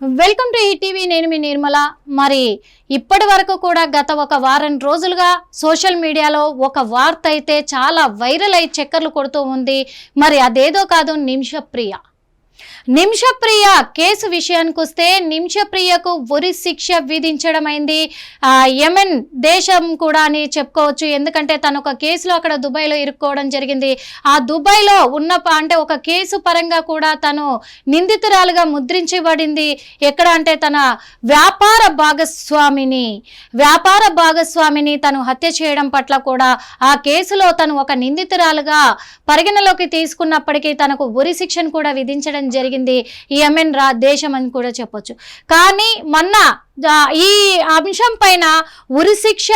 Welcome to ETV నేను మీ నిర్మల. మరి ఇప్పటి వరకు కూడా గత ఒక వారం రోజులుగా సోషల్ మీడియాలో ఒక వార్త అయితే చాలా వైరల్ అయి చక్కర్లు కొడుతూ ఉంది. మరి అదేదో కాదు నిమిషప్రియ. నిమిషప్రియ కేసు విషయానికి వస్తే నిమిషప్రియకు ఉరి శిక్ష విధించడమైంది. ఆ, యెమెన్ దేశం కూడా అని చెప్పుకోవచ్చు. ఎందుకంటే తను ఒక కేసులో అక్కడ దుబాయ్లో ఇరుక్కోవడం జరిగింది. ఆ దుబాయ్లో ఉన్న అంటే ఒక కేసు పరంగా కూడా తను నిందితురాలుగా ముద్రించబడింది. ఎక్కడ అంటే తన వ్యాపార భాగస్వామిని వ్యాపార భాగస్వామిని తను హత్య చేయడం పట్ల కూడా ఆ కేసులో తను ఒక నిందితురాలుగా పరిగణలోకి తీసుకున్నప్పటికీ తనకు ఉరి శిక్షను కూడా విధించడం జరిగింది. ఈ యెమెన్ రా దేశం అని కూడా చెప్పొచ్చు. కానీ మొన్న ఈ అంశం పైన ఉరి శిక్ష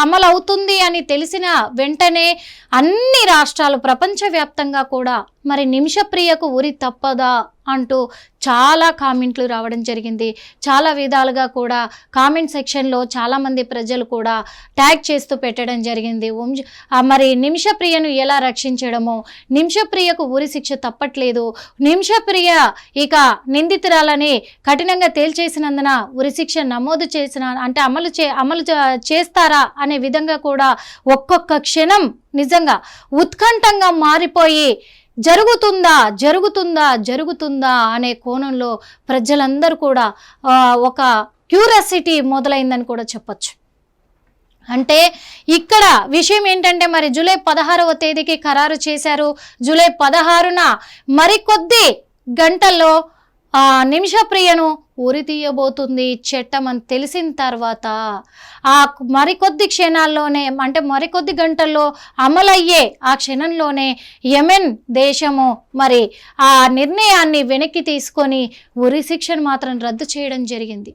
అమలు అవుతుంది అని తెలిసిన వెంటనే అన్ని రాష్ట్రాలు ప్రపంచవ్యాప్తంగా కూడా మరి నిమిషప్రియకు ఉరి తప్పదా అంటూ చాలా కామెంట్లు రావడం జరిగింది. చాలా విధాలుగా కూడా కామెంట్ సెక్షన్లో చాలామంది ప్రజలు కూడా ట్యాగ్ చేస్తూ పెట్టడం జరిగింది. మరి నిమిషప్రియను ఎలా రక్షించడమో నిమిషప్రియకు ఉరి శిక్ష తప్పట్లేదు. నిమిషప్రియ ఇక నిందితురాలని కఠినంగా తేల్చేసినందున ఉరి శిక్ష నమోదు చేసిన అంటే అమలు చే అమలు చేస్తారా అనే విధంగా కూడా ఒక్కొక్క క్షణం నిజంగా ఉత్కంఠంగా మారిపోయి జరుగుతుందా జరుగుతుందా జరుగుతుందా అనే కోణంలో ప్రజలందరూ కూడా ఒక క్యూరియాసిటీ మొదలైందని కూడా చెప్పొచ్చు. అంటే ఇక్కడ విషయం ఏంటంటే మరి జూలై పదహారవ తేదీకి ఖరారు చేశారు. జూలై పదహారున మరికొద్ది గంటల్లో నిమిషప్రియను ఉరి తీయబోతుంది చట్టం అని తెలిసిన తర్వాత ఆ మరికొద్ది క్షణాల్లోనే అంటే మరికొద్ది గంటల్లో అమలయ్యే ఆ క్షణంలోనే యెమెన్ దేశము మరి ఆ నిర్ణయాన్ని వెనక్కి తీసుకొని ఉరి శిక్షను మాత్రం రద్దు చేయడం జరిగింది.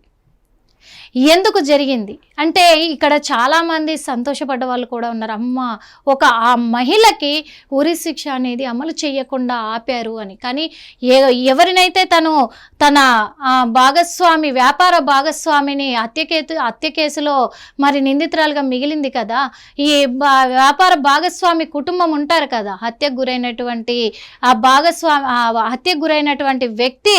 ఎందుకు జరిగింది? అంటే ఇక్కడ చాలామంది సంతోషపడ్డ వాళ్ళు కూడా ఉన్నారు. అమ్మ ఒక ఆ మహిళకి ఉరి శిక్ష అనేది అమలు చేయకుండా ఆపారు అని. కానీ ఏ ఎవరినైతే తను తన ఆ, భాగస్వామి వ్యాపార భాగస్వామిని హత్యకేతు హత్య కేసులో మరి నిందితురాలుగా మిగిలింది కదా ఈ వ్యాపార భాగస్వామి కుటుంబం ఉంటారు కదా హత్యకు గురైనటువంటి ఆ భాగస్వామి ఆ హత్యకు గురైనటువంటి వ్యక్తి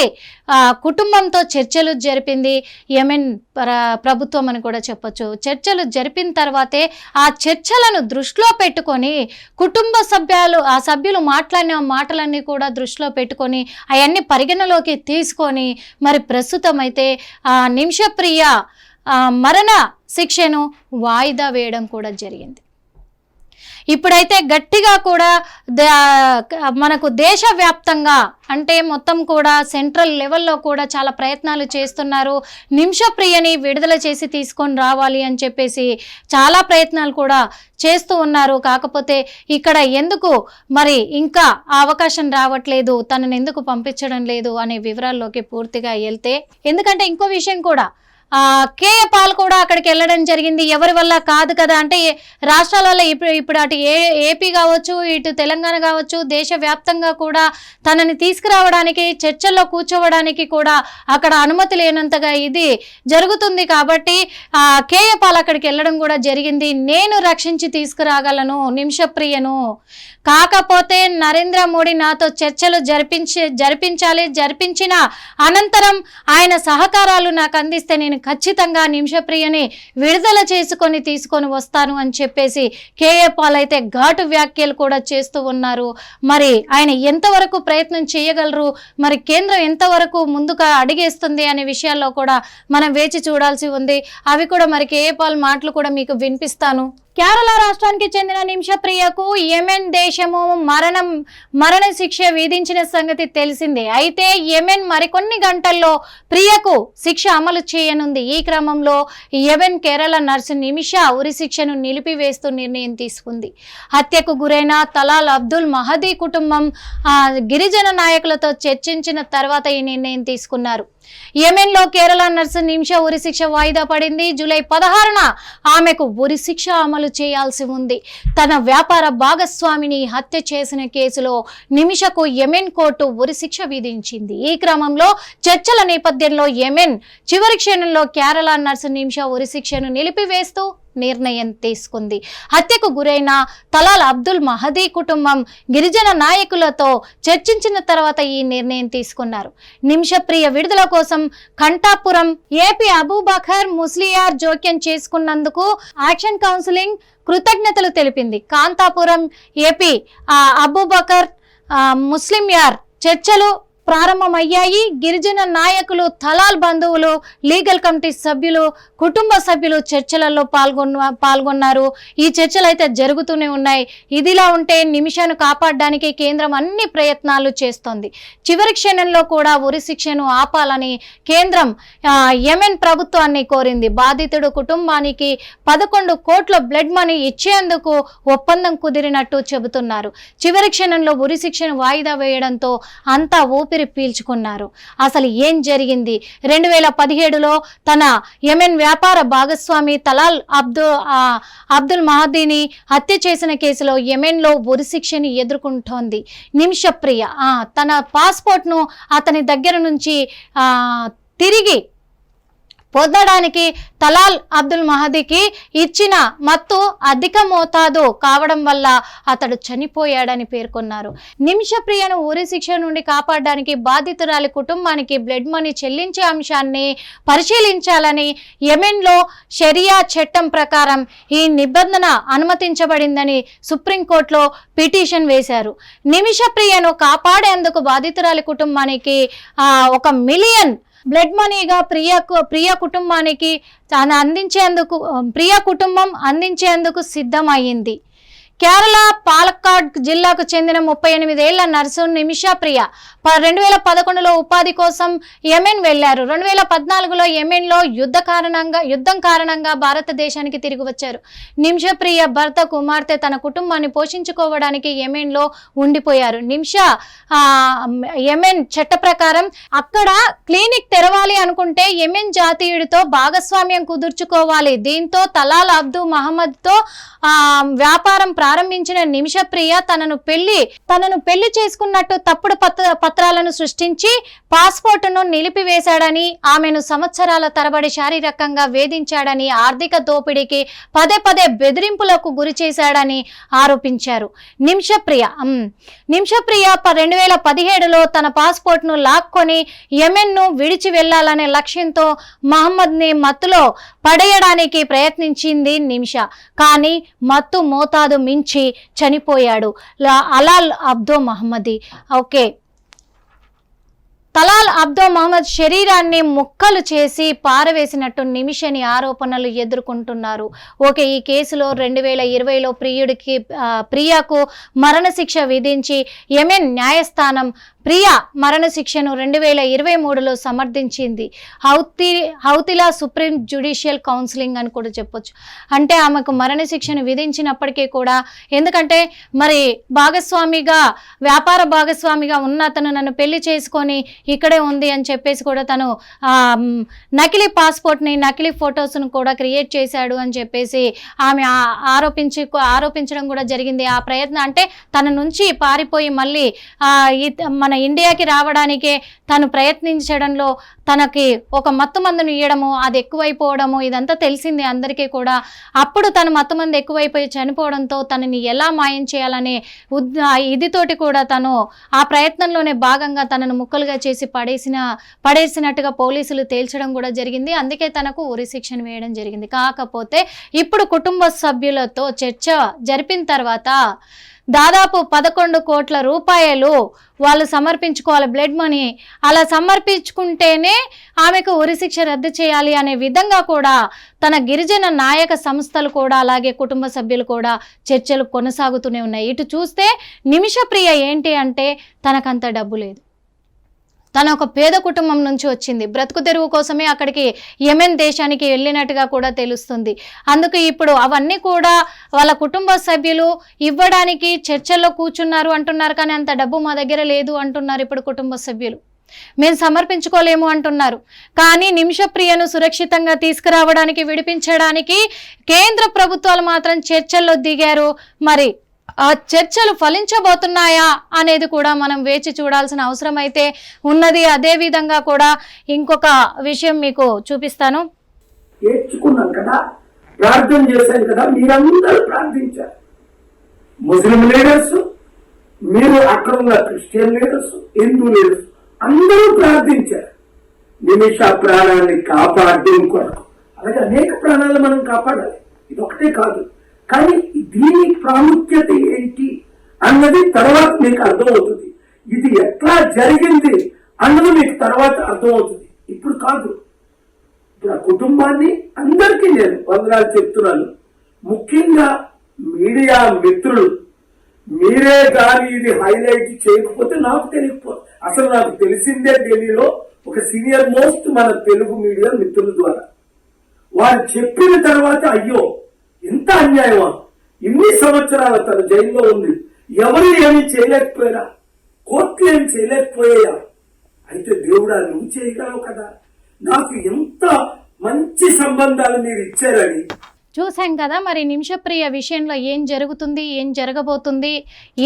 ఆ కుటుంబంతో చర్చలు జరిపింది. యెమెన్ ప్ర- ప్రభుత్వం అని కూడా చెప్పొచ్చు. చర్చలు జరిపిన తర్వాతే ఆ చర్చలను దృష్టిలో పెట్టుకొని కుటుంబ సభ్యులు ఆ సభ్యులు మాట్లాడిన మాటలన్నీ కూడా దృష్టిలో పెట్టుకొని అవన్నీ పరిగణలోకి తీసుకొని మరి ప్రస్తుతం అయితే ఆ నిమిషప్రియ మరణ శిక్షను వాయిదా వేయడం కూడా జరిగింది. ఇప్పుడైతే గట్టిగా కూడా మనకు దేశవ్యాప్తంగా అంటే మొత్తం కూడా సెంట్రల్ లెవెల్లో కూడా చాలా ప్రయత్నాలు చేస్తున్నారు. నిమిషప్రియని విడుదల చేసి తీసుకొని రావాలి అని చెప్పేసి చాలా ప్రయత్నాలు కూడా చేస్తూ ఉన్నారు. కాకపోతే ఇక్కడ ఎందుకు మరి ఇంకా ఆ అవకాశం రావట్లేదు తనని ఎందుకు పంపించడం లేదు అనే వివరాల్లోకి పూర్తిగా వెళ్తే ఎందుకంటే ఇంకో విషయం కూడా కేఏ పాల్ కూడా అక్కడికి వెళ్ళడం జరిగింది. ఎవరి వల్ల కాదు కదా అంటే రాష్ట్రాల వల్ల ఇప్పుడు ఇప్పుడు అటు ఏ ఏపీ కావచ్చు ఇటు తెలంగాణ కావచ్చు దేశవ్యాప్తంగా కూడా తనని తీసుకురావడానికి చర్చల్లో కూర్చోవడానికి కూడా అక్కడ అనుమతి లేనంతగా ఇది జరుగుతుంది కాబట్టి కేఏ పాల్ అక్కడికి వెళ్ళడం కూడా జరిగింది. నేను రక్షించి తీసుకురాగలను నిమిషప్రియను. కాకపోతే నరేంద్ర మోడీ నాతో చర్చలు జరిపించి జరిపించాలి జరిపించిన అనంతరం ఆయన సహకారాలు నాకు అందిస్తే నేను ఖచ్చితంగా నిమిషప్రియని విడుదల చేసుకొని తీసుకొని వస్తాను అని చెప్పేసి కేఏ పాల్ అయితే ఘాటు వ్యాఖ్యలు కూడా చేస్తూ ఉన్నారు. మరి ఆయన ఎంతవరకు ప్రయత్నం చేయగలరు? మరి కేంద్రం ఎంతవరకు ముందుగా అడిగేస్తుంది అనే విషయాల్లో కూడా మనం వేచి చూడాల్సి ఉంది. అవి కూడా మరి కేఏ పాల్ మాటలు కూడా మీకు వినిపిస్తాను. కేరళ రాష్ట్రానికి చెందిన నిమిషప్రియకు యెమెన్ దేశము మరణం మరణ శిక్ష విధించిన సంగతి తెలిసిందే. అయితే యెమెన్ మరికొన్ని గంటల్లో ప్రియకు శిక్ష అమలు చేయనుంది. ఈ క్రమంలో యెమెన్ కేరళ నర్సు నిమిష ఉరి శిక్షను నిలిపివేస్తూ నిర్ణయం తీసుకుంది. హత్యకు గురైన తలాల్ అబ్దుల్ మహదీ కుటుంబం గిరిజన నాయకులతో చర్చించిన తర్వాత ఈ నిర్ణయం తీసుకున్నారు. యెమెన్లో కేరళ నర్సు నిమిష ఉరి శిక్ష వాయిదా పడింది. జూలై పదహారున ఆమెకు ఉరి శిక్ష అమలు చేయాల్సి ఉంది. తన వ్యాపార భాగస్వామిని హత్య చేసిన కేసులో నిమిషకు యెమెన్ కోర్టు ఉరి శిక్ష విధించింది. ఈ క్రమంలో చర్చల నేపథ్యంలో యెమెన్ చివరి క్షణంలో కేరళ నర్సు నిమిష ఉరి శిక్షను నిలిపివేస్తూ నిర్ణయం తీసుకుంది. హత్యకు గురైన తలాల్ అబ్దుల్ మహదీ కుటుంబం గిరిజన నాయకులతో చర్చించిన తర్వాత ఈ నిర్ణయం తీసుకున్నారు. నిమిషప్రియ విడుదల కోసం కంఠాపురం ఏపీ అబూబకర్ ముస్లియార్ జోక్యం చేసుకున్నందుకు యాక్షన్ కౌన్సిలింగ్ కృతజ్ఞతలు తెలిపింది. కాంతాపురం ఏపీ అబూబకర్ ముస్లిం యార్ చర్చలు ప్రారంభమయ్యాయి. గిరిజన నాయకులు తలాల్ బంధువులు లీగల్ కమిటీ సభ్యులు కుటుంబ సభ్యులు చర్చలలో పాల్గొన్న పాల్గొన్నారు. ఈ చర్చలు అయితే జరుగుతూనే ఉన్నాయి. ఇదిలా ఉంటే నిమిషాన్ని కాపాడడానికి కేంద్రం అన్ని ప్రయత్నాలు చేస్తోంది. చివరి క్షణంలో కూడా ఉరి శిక్షను ఆపాలని కేంద్రం ఆ, యెమెన్ ప్రభుత్వాన్ని కోరింది. బాధితుడు కుటుంబానికి పదకొండు కోట్ల బ్లడ్ మనీ ఇచ్చేందుకు ఒప్పందం కుదిరినట్టు చెబుతున్నారు. చివరి క్షణంలో ఉరి శిక్షను వాయిదా వేయడంతో అంతా ఊపిరి పీల్చుకున్నారు. అసలు ఏం జరిగింది? రెండు వేల పదిహేడులో తన యెమెన్ వ్యాపార భాగస్వామి తలాల్ అబ్దుల్ అబ్దుల్ మహదీని హత్య చేసిన కేసులో యెమెన్లో ఉరి శిక్షని ఎదుర్కొంటోంది. నిమిషప్రియ తన పాస్పోర్ట్ను అతని దగ్గర నుంచి తిరిగి పొందడానికి తలాల్ అబ్దుల్ మహదీకి ఇచ్చిన మత్తు అధిక మోతాదు కావడం వల్ల అతడు చనిపోయాడని పేర్కొన్నారు. నిమిషప్రియను ఊరి శిక్ష నుండి కాపాడడానికి బాధితురాలి కుటుంబానికి బ్లడ్ మనీ చెల్లించే అంశాన్ని పరిశీలించాలని యెమెన్లో షరియా చట్టం ప్రకారం ఈ నిబంధన అనుమతించబడిందని సుప్రీంకోర్టులో పిటిషన్ వేశారు. నిమిషప్రియను కాపాడేందుకు బాధితురాలి కుటుంబానికి ఒక మిలియన్ బ్లడ్ మనీగా ప్రియ ప్రియ కుటుంబానికి తాను అందించేందుకు ప్రియ కుటుంబం అందించేందుకు సిద్ధమయ్యింది. కేరళ పాలక్కాడ్ జిల్లాకు చెందిన ముప్పై ఎనిమిదేళ్ళ నర్సు నిమిషా ప్రియ రెండు వేల పదకొండులో ఉపాధి కోసం యెమెన్ వెళ్ళారు రెండు వేల పద్నాలుగులో యెమెన్లో యుద్ధ కారణంగా యుద్ధం కారణంగా భారతదేశానికి తిరిగి వచ్చారు. నిమిషా ప్రియ భర్త కుమార్తె తన కుటుంబాన్ని పోషించుకోవడానికి యెమెన్లో ఉండిపోయారు. నిమిషా యమెన్ యెమెన్ చట్ట ప్రకారం అక్కడ క్లినిక్ తెరవాలి అనుకుంటే యెమెన్ జాతీయుడితో భాగస్వామ్యం కుదుర్చుకోవాలి. దీంతో తలాల్ అబ్దు మహమ్మద్తో వ్యాపారం వ్యాపారం ప్రారంభించిన నిమిషప్రియ తనను పెళ్ళి తనను పెళ్ళి చేసుకున్నట్టు తప్పుడు పత్ర పత్రాలను సృష్టించి పాస్పోర్టును నిలిపివేశాడని ఆమెను సంవత్సరాల తరబడి శారీరకంగా వేధించాడని ఆర్థిక దోపిడీకి పదే పదే బెదిరింపులకు గురి చేశాడని ఆరోపించారు. నిమిషప్రియ నిమిషప్రియ రెండు వేల పదిహేడులో తన పాస్పోర్ట్ను లాక్కొని యెమెన్ను విడిచి వెళ్ళాలనే లక్ష్యంతో మహమ్మద్ని మత్తులో పడేయడానికి ప్రయత్నించింది నిమిష. కానీ మత్తు మోతాదు మరణించి చనిపోయాడు. అలాల్ Abdo మహమ్మది. Okay. Talal Abdo Mohammed శరీరాన్ని ముక్కలు చేసి పారవేసినట్టు నిమిషని ఆరోపణలు ఎదుర్కొంటున్నారు. ఓకే ఈ కేసులో రెండు వేల ఇరవైలో ప్రియుడికి ప్రియాకు మరణశిక్ష విధించి యమెన్ న్యాయస్థానం ప్రియా మరణశిక్షను రెండు వేల ఇరవై మూడులో సమర్థించింది. హౌతి హౌతిలా సుప్రీం జ్యుడిషియల్ కౌన్సిలింగ్ అని కూడా చెప్పొచ్చు. అంటే ఆమెకు మరణశిక్షను విధించినప్పటికీ కూడా ఎందుకంటే మరి భాగస్వామిగా వ్యాపార భాగస్వామిగా ఉన్న అతను నన్ను పెళ్ళి చేసుకొని ఇక్కడే ఉంది అని చెప్పేసి కూడా తను నకిలీ పాస్పోర్ట్ని నకిలీ ఫొటోస్ను కూడా క్రియేట్ చేశాడు అని చెప్పేసి ఆమె ఆరోపించి ఆరోపించడం కూడా జరిగింది. ఆ ప్రయత్నం అంటే తన నుంచి పారిపోయి మళ్ళీ మన మన ఇండియాకి రావడానికే తను ప్రయత్నించడంలో తనకి ఒక మత్తు మందును ఇవ్వడము అది ఎక్కువైపోవడము ఇదంతా తెలిసింది అందరికీ కూడా. అప్పుడు తను మత్తు మందు ఎక్కువైపోయి చనిపోవడంతో తనని ఎలా మాయం చేయాలనే ఉద్ ఇదితోటి కూడా తను ఆ ప్రయత్నంలోనే భాగంగా తనను ముక్కలుగా చేసి పడేసిన పడేసినట్టుగా పోలీసులు తేల్చడం కూడా జరిగింది. అందుకే తనకు ఉరి శిక్షణ వేయడం జరిగింది. కాకపోతే ఇప్పుడు కుటుంబ సభ్యులతో చర్చ జరిపిన తర్వాత దాదాపు పదకొండు కోట్ల రూపాయలు వాళ్ళు సమర్పించుకోవాలి బ్లడ్ మనీ. అలా సమర్పించుకుంటేనే ఆమెకు ఉరిశిక్ష రద్దు చేయాలి అనే విధంగా కూడా తన గిరిజన నాయక సంస్థలు కూడా అలాగే కుటుంబ సభ్యులు కూడా చర్చలు కొనసాగుతూనే ఉన్నాయి. ఇటు చూస్తే నిమిషప్రియ ఏంటి అంటే తనకంత డబ్బు లేదు. తన ఒక పేద కుటుంబం నుంచి వచ్చింది. బ్రతుకు తెరువు కోసమే అక్కడికి యెమెన్ దేశానికి వెళ్ళినట్టుగా కూడా తెలుస్తుంది. అందుకు ఇప్పుడు అవన్నీ కూడా వాళ్ళ కుటుంబ సభ్యులు ఇవ్వడానికి చర్చల్లో కూర్చున్నారు అంటున్నారు కానీ అంత డబ్బు మా దగ్గర లేదు అంటున్నారు ఇప్పుడు కుటుంబ సభ్యులు. మేము సమర్పించుకోలేము అంటున్నారు. కానీ నిమిషప్రియను సురక్షితంగా తీసుకురావడానికి విడిపించడానికి కేంద్ర ప్రభుత్వాలు మాత్రం చర్చల్లో దిగారు. మరి ఆ చర్చలు ఫలించబోతున్నాయా అనేది కూడా మనం వేచి చూడాల్సిన అవసరం అయితే ఉన్నది. అదే విధంగా కూడా ఇంకొక విషయం మీకు చూపిస్తాను. నేర్చుకున్నాం కదా ప్రార్థన చేశాను కదా మీరందరూ ప్రార్థించారు. ముస్లిం లీడర్స్ మీరు అక్కడ ఉన్న క్రిస్టియన్ లీడర్స్ హిందూ లీడర్స్ అందరూ ప్రార్థించారు. నిమిష ప్రాణాన్ని కాపాడడం కొరకు. అలాగే అనేక ప్రాణాలు మనం కాపాడాలి. ఇది ఒకటే కాదు. కానీ దీని ప్రాముఖ్యత ఏంటి అన్నది తర్వాత మీకు అర్థమవుతుంది. ఇది ఎట్లా జరిగింది అన్నది మీకు తర్వాత అర్థమవుతుంది. ఇప్పుడు కాదు. ఇప్పుడు ఆ కుటుంబాన్ని అందరికీ నేను వందనాలు చెప్తున్నాను. ముఖ్యంగా మీడియా మిత్రులు మీరే దారి ఇది హైలైట్ చేయకపోతే నాకు తెలియకపో అసలు నాకు తెలిసిందే ఢిల్లీలో ఒక సీనియర్ మోస్ట్ మన తెలుగు మీడియా మిత్రుల ద్వారా. వారు చెప్పిన తర్వాత అయ్యో ఎంత అన్యాయమా? ఇన్ని సంవత్సరాలు తన జైల్లో ఉంది ఎవరు ఏమి చేయలేకపోయారా కోర్టులు ఏమి చేయలేకపోయాయా? అయితే దేవుడా నువ్వు చేయగలవు కదా. నాకు ఎంత మంచి సంబంధాలు మీరు ఇచ్చారని చూసాం కదా మరి నిమిషప్రియ విషయంలో ఏం జరుగుతుంది ఏం జరగబోతుంది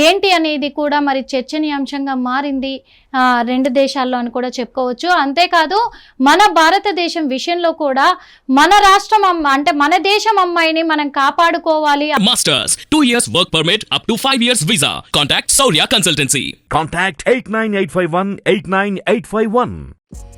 ఏంటి అనేది కూడా మరి చర్చనీయాంశంగా మారింది ఆ, రెండు దేశాల్లో అని కూడా చెప్పుకోవచ్చు అంతేకాదు మన భారతదేశం విషయంలో కూడా మన రాష్ట్రం అంటే మన దేశం అమ్మాయిని మనం కాపాడుకోవాలి Masters, 2 years work permit up to 5 years visa. Contact Saurya Consultancy. Contact 89851 89851.